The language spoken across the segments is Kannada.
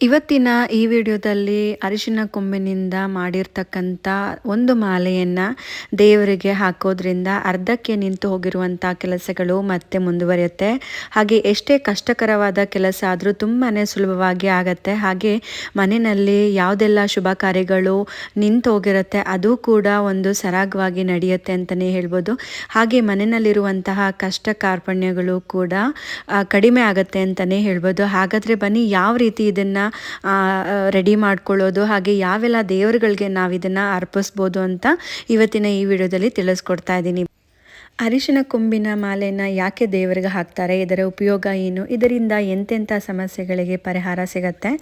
ಇವತ್ತಿನ ಈ ವಿಡಿಯೋದಲ್ಲಿ ಅರಿಶಿನ ಕೊಂಬಿನಿಂದ ಮಾಡಿರ್ತಕ್ಕಂಥ ಒಂದು ಮಾಲೆಯನ್ನು ದೇವರಿಗೆ ಹಾಕೋದ್ರಿಂದ ಅರ್ಧಕ್ಕೆ ನಿಂತು ಹೋಗಿರುವಂಥ ಕೆಲಸಗಳು ಮತ್ತೆ ಮುಂದುವರಿಯುತ್ತೆ. ಹಾಗೆ ಎಷ್ಟೇ ಕಷ್ಟಕರವಾದ ಕೆಲಸ ಆದರೂ ತುಂಬಾ ಸುಲಭವಾಗಿ ಆಗತ್ತೆ. ಹಾಗೆ ಮನೆಯಲ್ಲಿ ಯಾವುದೆಲ್ಲ ಶುಭ ಕಾರ್ಯಗಳು ನಿಂತು ಹೋಗಿರುತ್ತೆ ಅದು ಕೂಡ ಒಂದು ಸರಾಗವಾಗಿ ನಡೆಯುತ್ತೆ ಅಂತಲೇ ಹೇಳ್ಬೋದು. ಹಾಗೆ ಮನೆಯಲ್ಲಿರುವಂತಹ ಕಷ್ಟ ಕಾರ್ಪಣ್ಯಗಳು ಕೂಡ ಕಡಿಮೆ ಆಗುತ್ತೆ ಅಂತಲೇ ಹೇಳ್ಬೋದು. ಹಾಗಾದರೆ ಬನ್ನಿ, ಯಾವ ರೀತಿ ಇದನ್ನು ರೆಡಿ ಮಾಡ್ಕೊಳ್ಳೋದು, ಹಾಗೆ ಯಾವೆಲ್ಲ ದೇವರುಗಳಿಗೆ ನಾವು ಇದನ್ನು ಅರ್ಪಿಸ್ಬೋದು ಅಂತ ಇವತ್ತಿನ ಈ ವಿಡಿಯೋದಲ್ಲಿ ತಿಳಿಸ್ಕೊಡ್ತಾ ಇದ್ದೀನಿ. ಅರಿಶಿನ ಕೊಂಬಿನ ಮಾಲೆನ ಯಾಕೆ ದೇವರಿಗೆ ಹಾಕ್ತಾರೆ, ಇದರ ಉಪಯೋಗ ಏನು, ಇದರಿಂದ ಎಂತೆಂಥ ಸಮಸ್ಯೆಗಳಿಗೆ ಪರಿಹಾರ ಸಿಗತ್ತೆ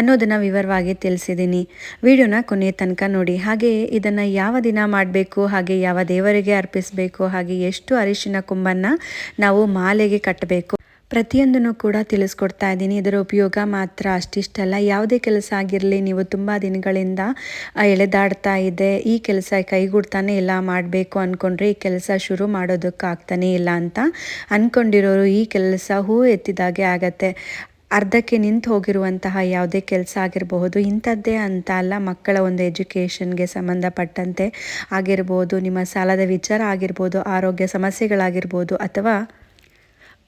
ಅನ್ನೋದನ್ನು ವಿವರವಾಗಿ ತಿಳಿಸಿದ್ದೀನಿ. ವಿಡಿಯೋನ ಕೊನೆಯ ತನಕ ನೋಡಿ, ಹಾಗೆ ಇದನ್ನು ಯಾವ ದಿನ ಮಾಡಬೇಕು, ಹಾಗೆ ಯಾವ ದೇವರಿಗೆ ಅರ್ಪಿಸಬೇಕು, ಹಾಗೆ ಎಷ್ಟು ಅರಿಶಿನ ಕೊಂಬನ್ನು ನಾವು ಮಾಲೆಗೆ ಕಟ್ಟಬೇಕು. ಪ್ರತಿಯೊಂದನ್ನು ಕೂಡ ತಿಳಿಸ್ಕೊಡ್ತಾ ಇದ್ದೀನಿ. ಇದರ ಉಪಯೋಗ ಮಾತ್ರ ಅಷ್ಟಿಷ್ಟಲ್ಲ. ಯಾವುದೇ ಕೆಲಸ ಆಗಿರಲಿ, ನೀವು ತುಂಬ ದಿನಗಳಿಂದ ಎಳೆದಾಡ್ತಾ ಇದೆ. ಈ ಕೆಲಸ ಕೈಗೂಡ್ತಾನೆ ಇಲ್ಲ ಮಾಡಬೇಕು ಅಂದ್ಕೊಂಡ್ರೆ ಈ ಕೆಲಸ ಶುರು ಮಾಡೋದಕ್ಕಾಗ್ತಾನೆ ಇಲ್ಲ ಅಂತ ಅಂದ್ಕೊಂಡಿರೋರು ಈ ಕೆಲಸ ಹೂ ಎತ್ತಿದಾಗೆ ಆಗತ್ತೆ. ಅರ್ಧಕ್ಕೆ ನಿಂತು ಹೋಗಿರುವಂತಹ ಯಾವುದೇ ಕೆಲಸ ಆಗಿರಬಹುದು, ಇಂಥದ್ದೇ ಅಂತ ಅಲ್ಲ, ಮಕ್ಕಳ ಒಂದು ಎಜುಕೇಷನ್ಗೆ ಸಂಬಂಧಪಟ್ಟಂತೆ ಆಗಿರ್ಬೋದು, ನಿಮ್ಮ ಸಾಲದ ವಿಚಾರ ಆಗಿರ್ಬೋದು, ಆರೋಗ್ಯ ಸಮಸ್ಯೆಗಳಾಗಿರ್ಬೋದು ಅಥವಾ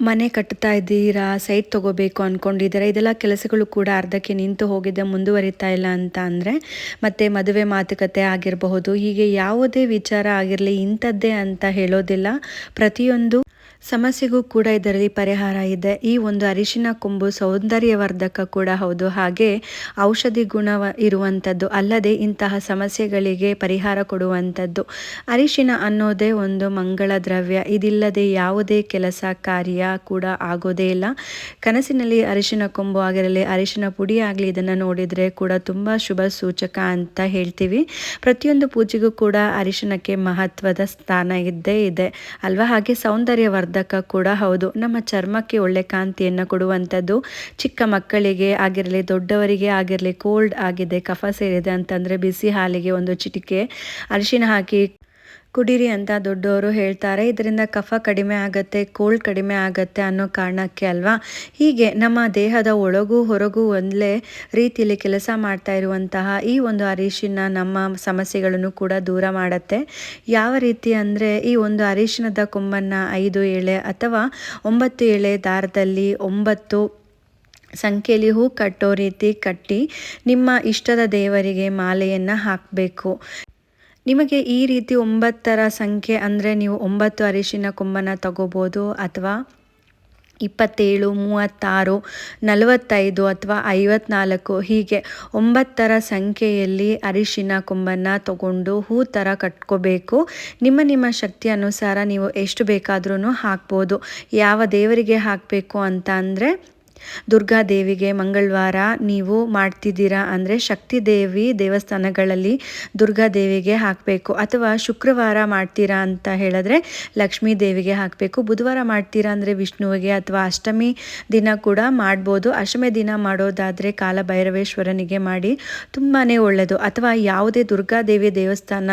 ಮನೆ ಕಟ್ತಾ ಇದ್ದೀರಾ, ಸೈಟ್ ತಗೋಬೇಕು ಅಂದ್ಕೊಂಡಿದ್ದೀರಾ ಇದೆಲ್ಲ ಕೆಲಸಗಳು ಕೂಡ ಅರ್ಧಕ್ಕೆ ನಿಂತು ಹೋಗಿದೆ, ಮುಂದುವರಿತಾ ಇಲ್ಲ ಅಂತ ಅಂದರೆ ಮತ್ತು ಮದುವೆ ಮಾತುಕತೆ ಆಗಿರಬಹುದು. ಹೀಗೆ ಯಾವುದೇ ವಿಚಾರ ಆಗಿರಲಿ, ಇಂಥದ್ದೇ ಅಂತ ಹೇಳೋದಿಲ್ಲ. ಪ್ರತಿಯೊಂದು ಸಮಸ್ಯೆಗೂ ಕೂಡ ಇದರಲ್ಲಿ ಪರಿಹಾರ ಇದೆ. ಈ ಒಂದು ಅರಿಶಿನ ಕೊಂಬು ಸೌಂದರ್ಯವರ್ಧಕ ಕೂಡ ಹೌದು. ಹಾಗೆ ಔಷಧಿ ಗುಣ ಇರುವಂಥದ್ದು ಅಲ್ಲದೆ ಇಂತಹ ಸಮಸ್ಯೆಗಳಿಗೆ ಪರಿಹಾರ ಕೊಡುವಂಥದ್ದು ಅರಿಶಿನ ಅನ್ನೋದೇ ಒಂದು ಮಂಗಳ ದ್ರವ್ಯ. ಇದಿಲ್ಲದೆ ಯಾವುದೇ ಕೆಲಸ, ಕಾರ್ಯ ಕೂಡ ಆಗೋದೇ ಇಲ್ಲ. ಕನಸಿನಲ್ಲಿ ಅರಿಶಿನ ಕೊಂಬು ಆಗಿರಲಿ, ಅರಿಶಿನ ಪುಡಿ ಆಗಲಿ ಇದನ್ನು ನೋಡಿದರೆ ಕೂಡ ತುಂಬ ಶುಭ ಸೂಚಕ ಅಂತ ಹೇಳ್ತೀವಿ. ಪ್ರತಿಯೊಂದು ಪೂಜೆಗೂ ಕೂಡ ಅರಿಶಿನಕ್ಕೆ ಮಹತ್ವದ ಸ್ಥಾನ ಇದ್ದೇ ಇದೆ. ಅಲ್ವಾ? ಹಾಗೆ ಸೌಂದರ್ಯವರ್ಧ ವರ್ಧಕ ಕೂಡ ಹೌದು. ನಮ್ಮ ಚರ್ಮಕ್ಕೆ ಒಳ್ಳೆ ಕಾಂತಿಯನ್ನು ಕೊಡುವಂಥದ್ದು ಚಿಕ್ಕ ಮಕ್ಕಳಿಗೆ ಆಗಿರಲಿ, ದೊಡ್ಡವರಿಗೆ ಆಗಿರಲಿ, ಕೋಲ್ಡ್ ಆಗಿದೆ, ಕಫ ಸೇರಿದೆ ಅಂತಂದರೆ ಬಿಸಿ ಹಾಲಿಗೆ ಒಂದು ಚಿಟಿಕೆ ಅರಿಶಿನ ಹಾಕಿ ಕುಡೀರಿ ಅಂತ ದೊಡ್ಡವರು ಹೇಳ್ತಾರೆ. ಇದರಿಂದ ಕಫ ಕಡಿಮೆ ಆಗುತ್ತೆ ಕೋಲ್ಡ್ ಕಡಿಮೆ ಆಗುತ್ತೆ ಅನ್ನೋ ಕಾರಣಕ್ಕೆ ಅಲ್ವಾ? ಹೀಗೆ ನಮ್ಮ ದೇಹದ ಒಳಗೂ ಹೊರಗೂ ಒಂದೇ ರೀತಿಯಲ್ಲಿ ಕೆಲಸ ಮಾಡ್ತಾ ಇರುವಂತಹ ಈ ಒಂದು ಅರಿಶಿನ ನಮ್ಮ ಸಮಸ್ಯೆಗಳನ್ನು ಕೂಡ ದೂರ ಮಾಡುತ್ತೆ. ಯಾವ ರೀತಿ ಅಂದರೆ ಈ ಒಂದು ಅರಿಶಿನದ ಕೊಂಬನ್ನು ಐದು ಎಳೆ ಅಥವಾ ಒಂಬತ್ತು ಎಳೆ ದಾರದಲ್ಲಿ ಒಂಬತ್ತು ಸಂಖ್ಯೆಯಲ್ಲಿ ಹೂ ಕಟ್ಟೋ ರೀತಿ ಕಟ್ಟಿ ನಿಮ್ಮ ಇಷ್ಟದ ದೇವರಿಗೆ ಮಾಲೆಯನ್ನು ಹಾಕಬೇಕು. ನಿಮಗೆ ಈ ರೀತಿ ಒಂಬತ್ತರ ಸಂಖ್ಯೆ ಅಂದರೆ ನೀವು ಒಂಬತ್ತು ಅರಿಶಿನ ಕೊಂಬನ ತಗೋಬೋದು ಅಥವಾ ಇಪ್ಪತ್ತೇಳು, ಮೂವತ್ತಾರು, ನಲವತ್ತೈದು ಅಥವಾ ಐವತ್ನಾಲ್ಕು, ಹೀಗೆ ಒಂಬತ್ತರ ಸಂಖ್ಯೆಯಲ್ಲಿ ಅರಿಶಿನ ಕೊಂಬನ್ನು ತಗೊಂಡು ಹೂ ಥರ ಕಟ್ಕೋಬೇಕು. ನಿಮ್ಮ ನಿಮ್ಮ ಶಕ್ತಿ ಅನುಸಾರ ನೀವು ಎಷ್ಟು ಬೇಕಾದ್ರೂ ಹಾಕ್ಬೋದು. ಯಾವ ದೇವರಿಗೆ ಹಾಕಬೇಕು ಅಂತ ಅಂದರೆ ದುರ್ಗಾದೇವಿಗೆ ಮಂಗಳವಾರ ನೀವು ಮಾಡ್ತಿದ್ದೀರಾ ಅಂದರೆ ಶಕ್ತಿ ದೇವಿ ದೇವಸ್ಥಾನಗಳಲ್ಲಿ ದುರ್ಗಾದೇವಿಗೆ ಹಾಕಬೇಕು ಅಥವಾ ಶುಕ್ರವಾರ ಮಾಡ್ತೀರಾ ಅಂತ ಹೇಳಿದ್ರೆ ಲಕ್ಷ್ಮೀ ದೇವಿಗೆ ಹಾಕಬೇಕು. ಬುಧವಾರ ಮಾಡ್ತೀರಾ ಅಂದರೆ ವಿಷ್ಣುವಿಗೆ ಅಥವಾ ಅಷ್ಟಮಿ ದಿನ ಕೂಡ ಮಾಡ್ಬೋದು. ಅಷ್ಟಮಿ ದಿನ ಮಾಡೋದಾದರೆ ಕಾಲಭೈರವೇಶ್ವರನಿಗೆ ಮಾಡಿ ತುಂಬಾ ಒಳ್ಳೆಯದು ಅಥವಾ ಯಾವುದೇ ದುರ್ಗಾದೇವಿ ದೇವಸ್ಥಾನ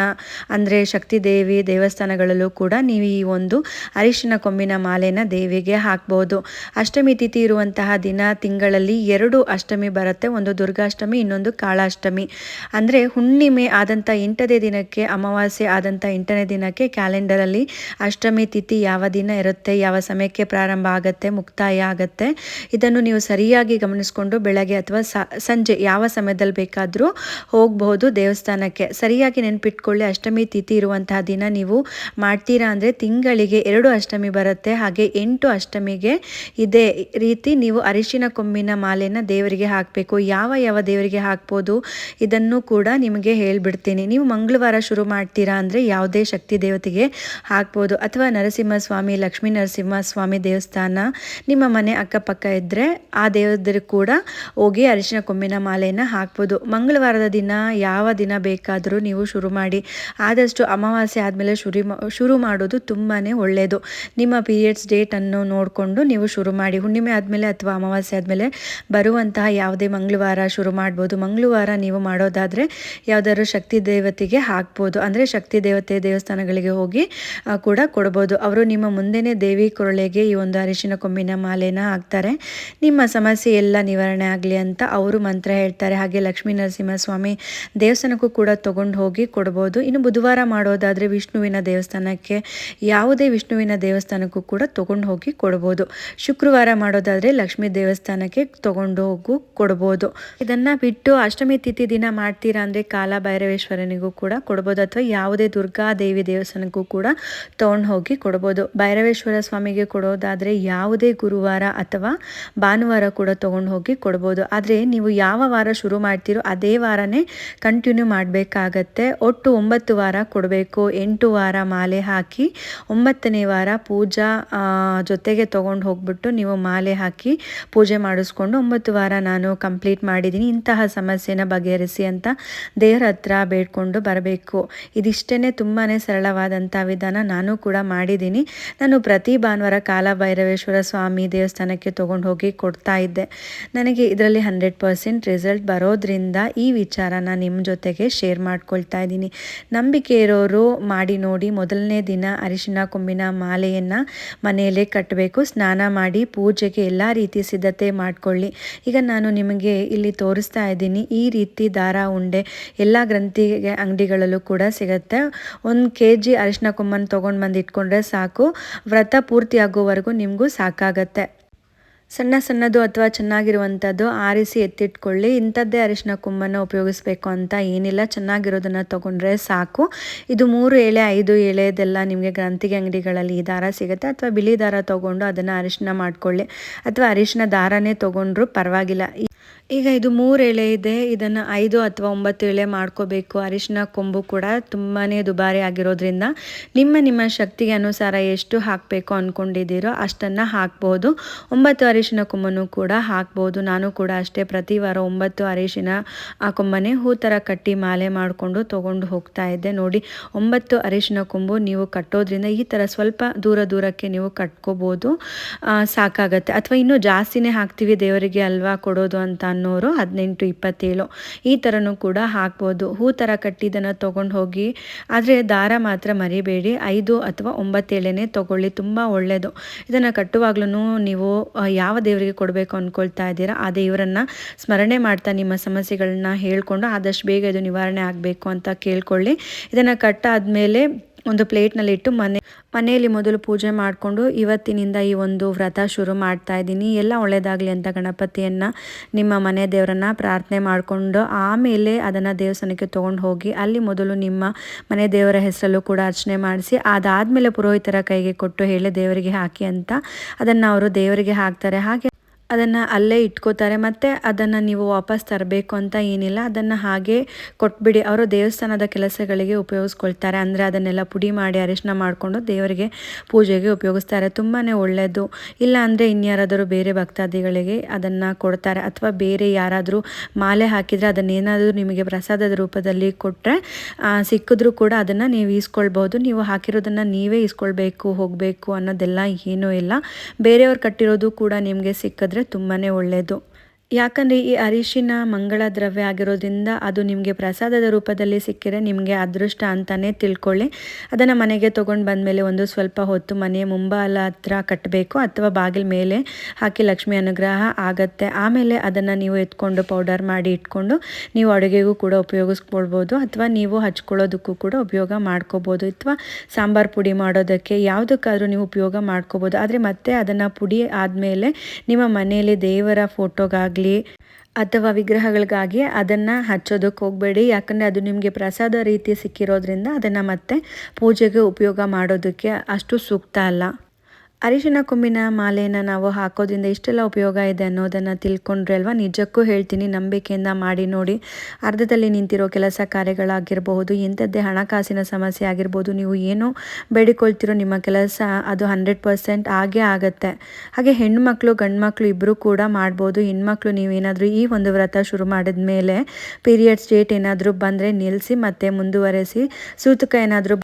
ಅಂದರೆ ಶಕ್ತಿ ದೇವಿ ದೇವಸ್ಥಾನಗಳಲ್ಲೂ ಕೂಡ ನೀವು ಈ ಒಂದು ಅರಿಶಿನ ಕೊಂಬಿನ ಮಾಲೆನ ದೇವಿಗೆ ಹಾಕ್ಬೋದು. ಅಷ್ಟಮಿ ತಿಥಿ ಇರುವಂತಹ ದಿನ ತಿಂಗಳಲ್ಲಿ ಎರಡು ಅಷ್ಟಮಿ ಬರುತ್ತೆ, ಒಂದು ದುರ್ಗಾಷ್ಟಮಿ, ಇನ್ನೊಂದು ಕಾಳಾಷ್ಟಮಿ. ಅಂದರೆ ಹುಣ್ಣಿಮೆ ಆದಂಥ ಎಂಟನೇ ದಿನಕ್ಕೆ, ಅಮಾವಾಸ್ಯೆ ಆದಂಥ ಎಂಟನೇ ದಿನಕ್ಕೆ ಕ್ಯಾಲೆಂಡರಲ್ಲಿ ಅಷ್ಟಮಿ ತಿಥಿ ಯಾವ ದಿನ ಇರುತ್ತೆ, ಯಾವ ಸಮಯಕ್ಕೆ ಪ್ರಾರಂಭ ಆಗುತ್ತೆ, ಮುಕ್ತಾಯ ಆಗುತ್ತೆ, ಇದನ್ನು ನೀವು ಸರಿಯಾಗಿ ಗಮನಿಸಿಕೊಂಡು ಬೆಳಗ್ಗೆ ಅಥವಾ ಸಂಜೆ ಯಾವ ಸಮಯದಲ್ಲಿ ಬೇಕಾದರೂ ಹೋಗಬಹುದು ದೇವಸ್ಥಾನಕ್ಕೆ. ಸರಿಯಾಗಿ ನೆನಪಿಟ್ಕೊಳ್ಳಿ, ಅಷ್ಟಮಿ ತಿಥಿ ಇರುವಂತಹ ದಿನ ನೀವು ಮಾಡ್ತೀರಾ ಅಂದರೆ ತಿಂಗಳಿಗೆ ಎರಡು ಅಷ್ಟಮಿ ಬರುತ್ತೆ, ಹಾಗೆ ಎಂಟು ಅಷ್ಟಮಿಗೆ ಇದೇ ರೀತಿ ನೀವು ಅರಿಶಿನ ಕೊಂಬಿನ ಮಾಲೆನ ದೇವರಿಗೆ ಹಾಕಬೇಕು. ಯಾವ ಯಾವ ದೇವರಿಗೆ ಹಾಕ್ಬೋದು ಇದನ್ನು ಕೂಡ ನಿಮಗೆ ಹೇಳಿಬಿಡ್ತೀನಿ. ನೀವು ಮಂಗಳವಾರ ಶುರು ಮಾಡ್ತೀರಾ ಅಂದರೆ ಯಾವುದೇ ಶಕ್ತಿ ದೇವತೆಗೆ ಹಾಕ್ಬೋದು. ಅಥವಾ ನರಸಿಂಹಸ್ವಾಮಿ, ಲಕ್ಷ್ಮೀ ನರಸಿಂಹಸ್ವಾಮಿ ದೇವಸ್ಥಾನ, ನಿಮ್ಮ ಮನೆ ಅಕ್ಕಪಕ್ಕ ಇದ್ದರೆ ಆ ದೇವರಿಗೆ ಕೂಡ ಹೋಗಿ ಅರಿಶಿನ ಕೊಂಬಿನ ಮಾಲೆಯನ್ನು ಹಾಕ್ಬೋದು. ಮಂಗಳವಾರದ ದಿನ ಯಾವ ದಿನ ಬೇಕಾದರೂ ನೀವು ಶುರು ಮಾಡಿ. ಆದಷ್ಟು ಅಮಾವಾಸ್ಯೆ ಆದಮೇಲೆ ಶುರು ಶುರು ಮಾಡೋದು ತುಂಬಾ ಒಳ್ಳೆಯದು ನಿಮ್ಮ ಪೀರಿಯಡ್ಸ್ ಡೇಟನ್ನು ನೋಡಿಕೊಂಡು ನೀವು ಶುರು ಮಾಡಿ. ಹುಣ್ಣಿಮೆ ಆದಮೇಲೆ ಅಥವಾ ಅಮಾವಾಸ್ಯೆ ಆದಮೇಲೆ ಬರುವಂತಹ ಯಾವುದೇ ಮಂಗಳವಾರ ಶುರು ಮಾಡ್ಬೋದು. ಮಂಗಳವಾರ ನೀವು ಮಾಡೋದಾದರೆ ಯಾವುದಾದ್ರು ಶಕ್ತಿ ದೇವತೆಗೆ ಹಾಕ್ಬೋದು. ಅಂದರೆ ಶಕ್ತಿ ದೇವತೆ ದೇವಸ್ಥಾನಗಳಿಗೆ ಹೋಗಿ ಕೂಡ ಕೊಡ್ಬೋದು. ಅವರು ನಿಮ್ಮ ಮುಂದೆನೇ ದೇವಿ ಕೊರಳೆಗೆ ಈ ಒಂದು ಅರಿಶಿನ ಕೊಂಬಿನ ಮಾಲೆನ ಹಾಕ್ತಾರೆ. ನಿಮ್ಮ ಸಮಸ್ಯೆ ಎಲ್ಲ ನಿವಾರಣೆ ಆಗಲಿ ಅಂತ ಅವರು ಮಂತ್ರ ಹೇಳ್ತಾರೆ. ಹಾಗೆ ಲಕ್ಷ್ಮೀ ನರಸಿಂಹಸ್ವಾಮಿ ದೇವಸ್ಥಾನಕ್ಕೂ ಕೂಡ ತೊಗೊಂಡು ಹೋಗಿ ಕೊಡ್ಬೋದು. ಇನ್ನು ಬುಧವಾರ ಮಾಡೋದಾದರೆ ವಿಷ್ಣುವಿನ ದೇವಸ್ಥಾನಕ್ಕೆ ಯಾವುದೇ ವಿಷ್ಣುವಿನ ದೇವಸ್ಥಾನಕ್ಕೂ ಕೂಡ ತಗೊಂಡು ಹೋಗಿ ಕೊಡ್ಬೋದು. ಶುಕ್ರವಾರ ಮಾಡೋದಾದರೆ ಲಕ್ಷ್ಮೀ ದೇವಸ್ಥಾನಕ್ಕೆ ತಗೊಂಡು ಹೋಗು, ಕೊಡ್ಬೋದು. ಇದನ್ನು ಬಿಟ್ಟು ಅಷ್ಟಮಿ ತಿಥಿ ದಿನ ಮಾಡ್ತೀರಾ ಅಂದರೆ ಕಾಲ ಭೈರವೇಶ್ವರನಿಗೂ ಕೂಡ ಕೊಡ್ಬೋದು, ಅಥವಾ ಯಾವುದೇ ದುರ್ಗಾ ದೇವಿ ದೇವಸ್ಥಾನಕ್ಕೂ ಕೂಡ ತಗೊಂಡು ಹೋಗಿ ಕೊಡ್ಬೋದು. ಭೈರವೇಶ್ವರ ಸ್ವಾಮಿಗೆ ಕೊಡೋದಾದರೆ ಯಾವುದೇ ಗುರುವಾರ ಅಥವಾ ಭಾನುವಾರ ಕೂಡ ತಗೊಂಡು ಹೋಗಿ ಕೊಡ್ಬೋದು. ಆದರೆ ನೀವು ಯಾವ ವಾರ ಶುರು ಮಾಡ್ತೀರೋ ಅದೇ ವಾರನೇ ಕಂಟಿನ್ಯೂ ಮಾಡಬೇಕಾಗತ್ತೆ. ಒಟ್ಟು ಒಂಬತ್ತು ವಾರ ಕೊಡಬೇಕು. ಎಂಟು ವಾರ ಮಾಲೆ ಹಾಕಿ, ಒಂಬತ್ತನೇ ವಾರ ಪೂಜಾ ಜೊತೆಗೆ ತಗೊಂಡು ಹೋಗ್ಬಿಟ್ಟು ನೀವು ಮಾಲೆ ಹಾಕಿ ಪೂಜೆ ಮಾಡಿಸ್ಕೊಂಡು ಒಂಬತ್ತು ವಾರ ನಾನು ಕಂಪ್ಲೀಟ್ ಮಾಡಿದ್ದೀನಿ. ಇಂತಹ ಸಮಸ್ಯೆನ ಬಗೆಹರಿಸಿ ಅಂತ ದೇವರ ಹತ್ರ ಬೇಡ್ಕೊಂಡು ಬರಬೇಕು. ಇದಿಷ್ಟೇ ತುಂಬಾ ಸರಳವಾದಂಥ ವಿಧಾನ ನಾನು ಕೂಡ ಮಾಡಿದ್ದೀನಿ. ನಾನು ಪ್ರತಿ ಭಾನುವಾರ ಕಾಲಭೈರವೇಶ್ವರ ಸ್ವಾಮಿ ದೇವಸ್ಥಾನಕ್ಕೆ ತೊಗೊಂಡು ಹೋಗಿ ಕೊಡ್ತಾ ಇದ್ದೆ. ನನಗೆ ಇದರಲ್ಲಿ ಹಂಡ್ರೆಡ್ ಪರ್ಸೆಂಟ್ ರಿಸಲ್ಟ್ ಬರೋದ್ರಿಂದ ಈ ವಿಚಾರನ ನಿಮ್ಮ ಜೊತೆಗೆ ಶೇರ್ ಮಾಡ್ಕೊಳ್ತಾ ಇದ್ದೀನಿ. ನಂಬಿಕೆ ಇರೋರು ಮಾಡಿ ನೋಡಿ ಮೊದಲನೇ ದಿನ ಅರಿಶಿನ, ಕೊಂಬಿನ ಮಾಲೆಯನ್ನು ಮನೆಯಲ್ಲೇ ಕಟ್ಟಬೇಕು ಸ್ನಾನ ಮಾಡಿ ಪೂಜೆಗೆ ಎಲ್ಲ ರೀತಿ ಸಿದ್ಧತೆ ಮಾಡಿಕೊಳ್ಳಿ. ಈಗ ನಾನು ನಿಮಗೆ ಇಲ್ಲಿ ತೋರಿಸ್ತಾ ಇದ್ದೀನಿ, ಈ ರೀತಿ ದಾರ ಉಂಡೆ ಎಲ್ಲ ಗ್ರಂಥಿಗೆ ಅಂಗಡಿಗಳಲ್ಲೂ ಕೂಡ ಸಿಗುತ್ತೆ. ಒಂದು ಕೆ ಜಿ ಅರಿಶಿನ ಕೊಂಬನ್ನು ತೊಗೊಂಡು ಬಂದು ಇಟ್ಕೊಂಡ್ರೆ ಸಾಕು. ವ್ರತ ಪೂರ್ತಿ ಆಗೋವರೆಗೂ ನಿಮಗೂ ಸಾಕಾಗತ್ತೆ. ಸಣ್ಣ ಸಣ್ಣದು ಅಥವಾ ಚೆನ್ನಾಗಿರುವಂಥದ್ದು ಆರಿಸಿ ಎತ್ತಿಟ್ಕೊಳ್ಳಿ. ಇಂಥದ್ದೇ ಅರಿಶಿನ ಕುಂಬನ್ನು ಉಪಯೋಗಿಸ್ಬೇಕು ಅಂತ ಏನಿಲ್ಲ. ಚೆನ್ನಾಗಿರೋದನ್ನು ತೊಗೊಂಡ್ರೆ ಸಾಕು. ಇದು ಮೂರು ಎಳೆ, ಐದು ಎಳೆದೆಲ್ಲ ನಿಮಗೆ ಗ್ರಂಥಿಗೆ ಅಂಗಡಿಗಳಲ್ಲಿ ಈ ದಾರ ಸಿಗುತ್ತೆ. ಅಥವಾ ಬಿಳಿ ದಾರ ತೊಗೊಂಡು ಅದನ್ನು ಅರಿಶಿನ ಮಾಡ್ಕೊಳ್ಳಿ. ಅಥವಾ ಅರಿಶಿನ ದಾರನೇ ತೊಗೊಂಡ್ರು ಪರವಾಗಿಲ್ಲ. ಈಗ ಇದು ಮೂರು ಎಳೆ ಇದೆ. ಇದನ್ನು ಐದು ಅಥವಾ ಒಂಬತ್ತು ಎಳೆ ಮಾಡ್ಕೋಬೇಕು. ಅರಿಶಿನ, ಕೊಂಬು ಕೂಡ ತುಂಬಾ ದುಬಾರಿ ಆಗಿರೋದ್ರಿಂದ ನಿಮ್ಮ ನಿಮ್ಮ ಶಕ್ತಿಗೆ ಅನುಸಾರ ಎಷ್ಟು ಹಾಕಬೇಕು ಅಂದ್ಕೊಂಡಿದ್ದೀರೋ ಅಷ್ಟನ್ನು ಹಾಕ್ಬೋದು. ಒಂಬತ್ತು ಅರಿಶಿನ, ಕೊಂಬನ್ನು ಕೂಡ ಹಾಕ್ಬೋದು. ನಾನು ಕೂಡ ಅಷ್ಟೇ ಪ್ರತಿ ವಾರ ಒಂಬತ್ತು ಅರಿಶಿನ, ಆ ಕೊಂಬನೇ ಹೂ ಥರ ಕಟ್ಟಿ ಮಾಲೆ ಮಾಡಿಕೊಂಡು ತೊಗೊಂಡು ಹೋಗ್ತಾ ಇದ್ದೆ. ನೋಡಿ, ಒಂಬತ್ತು ಅರಿಶಿನ, ಕೊಂಬು ನೀವು ಕಟ್ಟೋದ್ರಿಂದ ಈ ಥರ ಸ್ವಲ್ಪ ದೂರ ದೂರಕ್ಕೆ ನೀವು ಕಟ್ಕೋಬೋದು. ಸಾಕಾಗತ್ತೆ. ಅಥವಾ ಇನ್ನೂ ಜಾಸ್ತಿನೇ ಹಾಕ್ತೀವಿ ದೇವರಿಗೆ ಅಲ್ವಾ ಕೊಡೋದು ಅಂತ ಅನ್ನೋರು ಹದಿನೆಂಟು, ಇಪ್ಪತ್ತೇಳು ಈ ಥರನೂ ಕೂಡ ಹಾಕ್ಬೋದು. ಹೂ ಥರ ಕಟ್ಟಿದ್ದನ್ನು ತೊಗೊಂಡು ಹೋಗಿ, ಆದರೆ ದಾರ ಮಾತ್ರ ಮರಿಬೇಡಿ. ಐದು ಅಥವಾ ಒಂಬತ್ತೇಳೇ ತೊಗೊಳ್ಳಿ, ತುಂಬ ಒಳ್ಳೆಯದು ಇದನ್ನು ಕಟ್ಟುವಾಗ್ಲೂ ನೀವು ಯಾವ ದೇವರಿಗೆ ಕೊಡಬೇಕು ಅಂದ್ಕೊಳ್ತಾ ಇದ್ದೀರಾ, ಆ ದೇವರನ್ನು ಸ್ಮರಣೆ ಮಾಡ್ತಾ ನಿಮ್ಮ ಸಮಸ್ಯೆಗಳನ್ನ ಹೇಳಿಕೊಂಡು ಆದಷ್ಟು ಬೇಗ ಇದು ನಿವಾರಣೆ ಆಗಬೇಕು ಅಂತ ಕೇಳ್ಕೊಳ್ಳಿ. ಇದನ್ನು ಕಟ್ಟಾದಮೇಲೆ ಒಂದು ಪ್ಲೇಟ್ನಲ್ಲಿ ಇಟ್ಟು ಮನೆ, ಮನೆಯಲ್ಲಿ ಮೊದಲು ಪೂಜೆ ಮಾಡಿಕೊಂಡು ಇವತ್ತಿನಿಂದ ಈ ಒಂದು ವ್ರತ ಶುರು ಮಾಡ್ತಾ ಇದ್ದೀನಿ. ಎಲ್ಲ ಒಳ್ಳೆಯದಾಗಲಿ ಅಂತ ಗಣಪತಿಯನ್ನು, ನಿಮ್ಮ ಮನೆ ದೇವರನ್ನು ಪ್ರಾರ್ಥನೆ ಮಾಡಿಕೊಂಡು ಆಮೇಲೆ ಅದನ್ನು ದೇವಸ್ಥಾನಕ್ಕೆ ತೊಗೊಂಡು ಹೋಗಿ ಅಲ್ಲಿ ಮೊದಲು ನಿಮ್ಮ ಮನೆ ದೇವರ ಹೆಸರಲ್ಲೂ ಕೂಡ ಅರ್ಚನೆ ಮಾಡಿಸಿ, ಅದಾದಮೇಲೆ ಪುರೋಹಿತರ ಕೈಗೆ ಕೊಟ್ಟು ಹೇಳಿ ದೇವರಿಗೆ ಹಾಕಿ ಅಂತ ಅದನ್ನು ಅವರು ದೇವರಿಗೆ ಹಾಕ್ತಾರೆ. ಹಾಗೆ ಅದನ್ನು ಅಲ್ಲೇ ಇಟ್ಕೋತಾರೆ. ಮತ್ತು ಅದನ್ನು ನೀವು ವಾಪಸ್ ತರಬೇಕು ಅಂತ ಏನಿಲ್ಲ. ಅದನ್ನು ಹಾಗೆ ಕೊಟ್ಬಿಡಿ. ಅವರು ದೇವಸ್ಥಾನದ ಕೆಲಸಗಳಿಗೆ ಉಪಯೋಗಿಸ್ಕೊಳ್ತಾರೆ. ಅಂದರೆ ಅದನ್ನೆಲ್ಲ ಪುಡಿ ಮಾಡಿ, ಅರಿಶಿನ ಮಾಡಿಕೊಂಡು ದೇವರಿಗೆ ಪೂಜೆಗೆ ಉಪಯೋಗಿಸ್ತಾರೆ. ತುಂಬಾ ಒಳ್ಳೆಯದು ಇಲ್ಲ ಅಂದರೆ ಇನ್ಯಾರಾದರೂ ಬೇರೆ ಭಕ್ತಾದಿಗಳಿಗೆ ಅದನ್ನು ಕೊಡ್ತಾರೆ. ಅಥವಾ ಬೇರೆ ಯಾರಾದರೂ ಮಾಲೆ ಹಾಕಿದರೆ ಅದನ್ನೇನಾದರೂ ನಿಮಗೆ ಪ್ರಸಾದದ ರೂಪದಲ್ಲಿ ಕೊಟ್ಟರೆ ಸಿಕ್ಕಿದ್ರೂ ಕೂಡ ಅದನ್ನು ನೀವು ಈಸ್ಕೊಳ್ಬೋದು ನೀವು ಹಾಕಿರೋದನ್ನು ನೀವೇ ಈಸ್ಕೊಳ್ಬೇಕು, ಹೋಗಬೇಕು ಅನ್ನೋದೆಲ್ಲ ಏನೂ ಇಲ್ಲ. ಬೇರೆಯವ್ರು ಕಟ್ಟಿರೋದು ಕೂಡ ನಿಮಗೆ ಸಿಕ್ಕಿದ್ರೆ ತುಂಬಾ ಒಳ್ಳೆಯದು ಯಾಕಂದರೆ ಈ ಅರಿಶಿನ ಮಂಗಳ ದ್ರವ್ಯ ಆಗಿರೋದ್ರಿಂದ ಅದು ನಿಮಗೆ ಪ್ರಸಾದದ ರೂಪದಲ್ಲಿ ಸಿಕ್ಕಿದ್ರೆ ನಿಮಗೆ ಅದೃಷ್ಟ ಅಂತಲೇ ತಿಳ್ಕೊಳ್ಳಿ. ಅದನ್ನು ಮನೆಗೆ ತೊಗೊಂಡು ಬಂದಮೇಲೆ ಒಂದು ಸ್ವಲ್ಪ ಹೊತ್ತು ಮನೆಯ ಮುಂಬಾಲ ಹತ್ರ ಕಟ್ಟಬೇಕು ಅಥವಾ ಬಾಗಿಲ ಮೇಲೆ ಹಾಕಿ ಲಕ್ಷ್ಮಿ ಅನುಗ್ರಹ ಆಗತ್ತೆ. ಆಮೇಲೆ ಅದನ್ನು ನೀವು ಎತ್ಕೊಂಡು ಪೌಡರ್ ಮಾಡಿ ಇಟ್ಕೊಂಡು ನೀವು ಅಡುಗೆಗೂ ಕೂಡ ಉಪಯೋಗಿಸ್ಕೊಳ್ಬೋದು ಅಥವಾ ನೀವು ಹಚ್ಕೊಳ್ಳೋದಕ್ಕೂ ಕೂಡ ಉಪಯೋಗ ಮಾಡ್ಕೋಬೋದು. ಅಥವಾ ಸಾಂಬಾರು ಪುಡಿ ಮಾಡೋದಕ್ಕೆ ಯಾವುದಕ್ಕಾದರೂ ನೀವು ಉಪಯೋಗ ಮಾಡ್ಕೋಬೋದು. ಆದರೆ ಮತ್ತೆ ಅದನ್ನು ಪುಡಿ ಆದಮೇಲೆ ನಿಮ್ಮ ಮನೆಯಲ್ಲಿ ದೇವರ ಫೋಟೋಗಾಗಲಿ ಅಥವಾ ವಿಗ್ರಹಗಳಿಗಾಗಿ ಅದನ್ನು ಹಚ್ಚೋದಕ್ಕೆ ಹೋಗಬೇಡಿ. ಯಾಕಂದರೆ ಅದು ನಿಮಗೆ ಪ್ರಸಾದ ರೀತಿ ಸಿಕ್ಕಿರೋದ್ರಿಂದ ಅದನ್ನು ಮತ್ತೆ ಪೂಜೆಗೆ ಉಪಯೋಗ ಮಾಡೋದಕ್ಕೆ ಅಷ್ಟು ಸೂಕ್ತ ಅಲ್ಲ. ಅರಿಶಿನ ಕೊಂಬಿನ ಮಾಲೆಯನ್ನು ನಾವು ಹಾಕೋದ್ರಿಂದ ಇಷ್ಟೆಲ್ಲ ಉಪಯೋಗ ಇದೆ ಅನ್ನೋದನ್ನು ತಿಳ್ಕೊಂಡ್ರೆ ಅಲ್ವಾ? ನಿಜಕ್ಕೂ ಹೇಳ್ತೀನಿ, ನಂಬಿಕೆಯಿಂದ ಮಾಡಿ ನೋಡಿ. ಅರ್ಧದಲ್ಲಿ ನಿಂತಿರೋ ಕೆಲಸ ಕಾರ್ಯಗಳಾಗಿರಬಹುದು ಇಂಥದ್ದೇ ಹಣಕಾಸಿನ ಸಮಸ್ಯೆ ಆಗಿರ್ಬೋದು, ನೀವು ಏನೋ ಬೇಡಿಕೊಳ್ತಿರೋ ನಿಮ್ಮ ಕೆಲಸ ಅದು ಹಂಡ್ರೆಡ್ ಪರ್ಸೆಂಟ್ ಆಗೇ ಆಗುತ್ತೆ. ಹಾಗೆ ಹೆಣ್ಮಕ್ಳು, ಗಂಡ್ಮಕ್ಳು ಇಬ್ಬರು ಕೂಡ ಮಾಡ್ಬೋದು. ಹೆಣ್ಮಕ್ಳು ನೀವೇನಾದರೂ ಈ ಒಂದು ವ್ರತ ಶುರು ಮಾಡಿದ ಮೇಲೆ ಪೀರಿಯಡ್ಸ್ ಡೇಟ್ ಏನಾದರೂ ಬಂದರೆ ನಿಲ್ಲಿಸಿ ಮತ್ತೆ ಮುಂದುವರೆಸಿ ಸೂತಕ ಏನಾದರೂ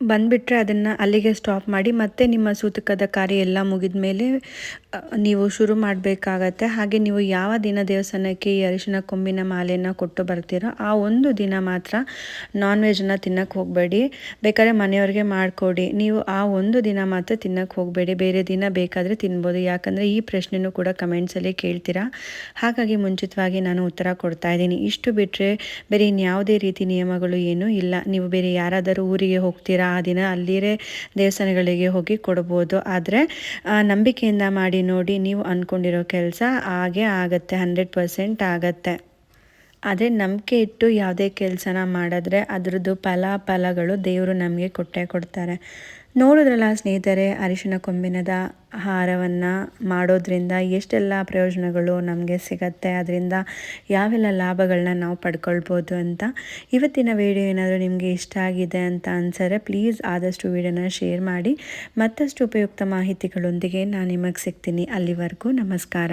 ಬಂದುಬಿಟ್ರೆ ಅದನ್ನು ಅಲ್ಲಿಗೆ ಸ್ಟಾಪ್ ಮಾಡಿ ಮತ್ತೆ ನಿಮ್ಮ ಸೂತಕದ ಕಾರ್ಯ ಎಲ್ಲ ಮುಗಿದ ಮೇಲೆ ನೀವು ಶುರು ಮಾಡಬೇಕಾಗತ್ತೆ. ಹಾಗೆ ನೀವು ಯಾವ ದಿನ ದೇವಸ್ಥಾನಕ್ಕೆ ಈ ಅರಿಶಿನ ಕೊಂಬಿನ ಮಾಲೆಯನ್ನು ಕೊಟ್ಟು ಬರ್ತೀರೋ ಆ ಒಂದು ದಿನ ಮಾತ್ರ ನಾನ್ ವೆಜ್ನ ತಿನ್ನಕ್ಕೆ ಹೋಗಬೇಡಿ. ಬೇಕಾದ್ರೆ ಮನೆಯವ್ರಿಗೆ ಮಾಡಿಕೊಡಿ. ನೀವು ಆ ಒಂದು ದಿನ ಮಾತ್ರ ತಿನ್ನಕ್ಕೆ ಹೋಗಬೇಡಿ. ಬೇರೆ ದಿನ ಬೇಕಾದರೆ ತಿನ್ಬೋದು. ಯಾಕಂದರೆ ಈ ಪ್ರಶ್ನೆನೂ ಕೂಡ ಕಮೆಂಟ್ಸಲ್ಲಿ ಕೇಳ್ತೀರಾ? ಹಾಗಾಗಿ ಮುಂಚಿತವಾಗಿ ನಾನು ಉತ್ತರ ಕೊಡ್ತಾ ಇದ್ದೀನಿ. ಇಷ್ಟು ಬಿಟ್ಟರೆ ಬೇರೆ ಇನ್ಯಾವುದೇ ರೀತಿ ನಿಯಮಗಳು ಏನೂ ಇಲ್ಲ. ನೀವು ಬೇರೆ ಯಾರಾದರೂ ಊರಿಗೆ ಹೋಗ್ತೀರಾ? ಆ ದಿನ ಅಲ್ಲಿರೇ ದೇವಸ್ಥಾನಗಳಿಗೆ ಹೋಗಿ ಕೊಡ್ಬೋದು. ಆದರೆ ನಂಬಿಕೆಯಿಂದ ಮಾಡಿ ನೋಡಿ ನೀವು ಅಂದ್ಕೊಂಡಿರೋ ಕೆಲಸ ಹಾಗೆ ಆಗತ್ತೆ, ಹಂಡ್ರೆಡ್ ಪರ್ಸೆಂಟ್ ಆಗತ್ತೆ. ಆದರೆ ನಂಬಿಕೆ ಇಟ್ಟು ಯಾವುದೇ ಕೆಲಸನ ಮಾಡಿದ್ರೆ ಅದರದ್ದು ಫಲ ಫಲಗಳು ದೇವರು ನಮಗೆ ಕೊಟ್ಟೇ ಕೊಡ್ತಾರೆ. ನೋಡಿದ್ರಲ್ಲ ಸ್ನೇಹಿತರೆ, ಅರಿಶಿನ ಕೊಂಬಿನದ ಹಾರವನ್ನು ಮಾಡೋದ್ರಿಂದ ಎಷ್ಟೆಲ್ಲ ಪ್ರಯೋಜನಗಳು ನಮಗೆ ಸಿಗತ್ತೆ, ಅದರಿಂದ ಯಾವೆಲ್ಲ ಲಾಭಗಳನ್ನ ನಾವು ಪಡ್ಕೊಳ್ಬೋದು ಅಂತ ಇವತ್ತಿನ ವಿಡಿಯೋ ಏನಾದರೂ ನಿಮಗೆ ಇಷ್ಟ ಆಗಿದೆ ಅಂತ ಅನ್ಸರೆ ಪ್ಲೀಸ್ ಆದಷ್ಟು ವಿಡಿಯೋನ ಶೇರ್ ಮಾಡಿ. ಮತ್ತಷ್ಟು ಉಪಯುಕ್ತ ಮಾಹಿತಿಗಳೊಂದಿಗೆ ನಾನು ನಿಮಗೆ ಸಿಗ್ತೀನಿ ಅಲ್ಲಿವರೆಗೂ. ನಮಸ್ಕಾರ.